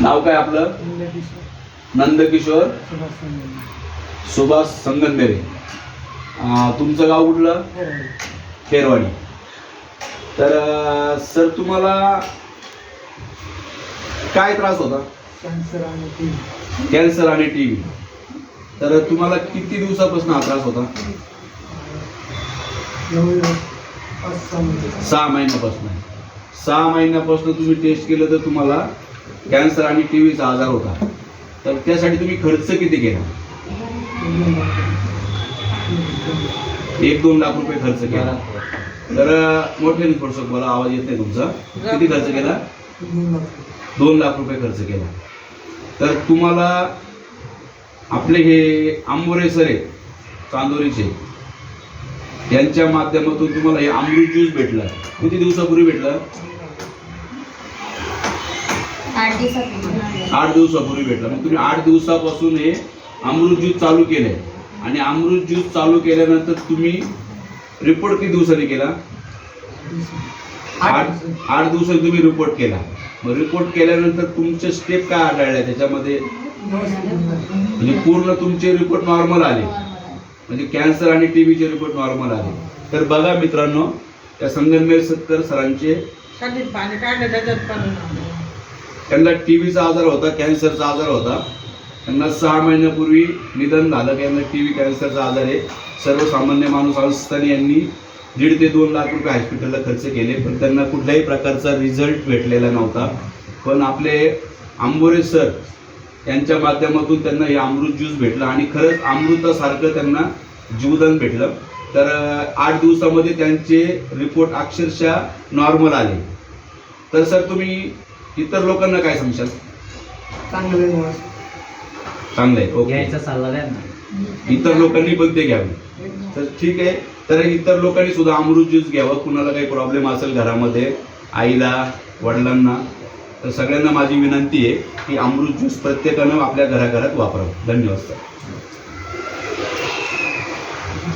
नाव काय आपलं? नंदकिशोर. सुभाष संगंदेरे तुमचं गाव कुठलं? खेरवाडी. तर सर तुम्हाला काय त्रास होता? कॅन्सर आणि टी कॅन्सर आणि टी व्ही तर तुम्हाला किती दिवसापासून हा त्रास होता? सहा महिन्यापासून. सहा महिन्यापासून तुम्ही टेस्ट केलं तर तुम्हाला कॅन्सर आणि टी व्हीचा आजार होता. तर त्यासाठी तुम्ही खर्च किती केला? एक दोन लाख रुपये खर्च केला. तर मोठे थोडस मला आवाज येत नाही तुमचा. किती खर्च केला? दोन लाख रुपये खर्च केला. तर तुम्हाला आपले हे आंबोरे सर आहेत चांदोरीचे यांच्या माध्यमातून तुम्हाला हे अमृत ज्यूस भेटलं. किती दिवसापूर्वी भेटलं? आठ दिवसापूर्वी आठ दिवसापूर्वी भेटलं मग तुम्ही आठ दिवसापासून हे अमृत ज्यूस चालू केलंय. आणि अमृत ज्यूस चालू केल्यानंतर तुम्ही रिपोर्ट किती दिवसांनी केला? आठ आठ दिवसांनी तुम्ही रिपोर्ट केला. मग रिपोर्ट केल्यानंतर तुमचे स्टेप काय आढळले? त्याच्यामध्ये म्हणजे पूर्ण तुमचे रिपोर्ट नॉर्मल आले. म्हणजे कॅन्सर आणि टीबीचे रिपोर्ट नॉर्मल आले. तर बघा मित्रांनो त्या संगमनेर सत्तर सरांचे कधीच पाणी काढलं त्याच्यात त्यांना टी व्हीचा आजार होता कॅन्सरचा आजार होता. त्यांना सहा महिन्यापूर्वी निधन झालं त्यांना टी व्ही कॅन्सरचा आजार आहे. सर्वसामान्य माणूस असताना यांनी दीड ते दोन लाख रुपये हॉस्पिटलला खर्च केले पण त्यांना कुठल्याही प्रकारचा रिझल्ट भेटलेला नव्हता. पण आपले आंबोरे सर यांच्या माध्यमातून त्यांना हे अमृत ज्यूस भेटलं आणि खरंच अमृतासारखं त्यांना जीवदान भेटलं. तर आठ दिवसामध्ये त्यांचे रिपोर्ट अक्षरशः नॉर्मल आले. तर सर तुम्ही इतर लोकांना काय सांगशाल? चांगले निवास चांगलं आहे ओके. घ्यायचा सल्ला द्या ना. इतर लोकांनी पण ते घ्यावे. तर ठीक आहे. तर इतर लोकांनी सुद्धा अमृत ज्यूस घ्यावं. कुणाला काही प्रॉब्लेम असेल घरामध्ये आईला वडिलांना तर सगळ्यांना माझी विनंती आहे की अमृत ज्यूस प्रत्येकानं आपल्या घराघरात वापरावं. धन्यवाद सर.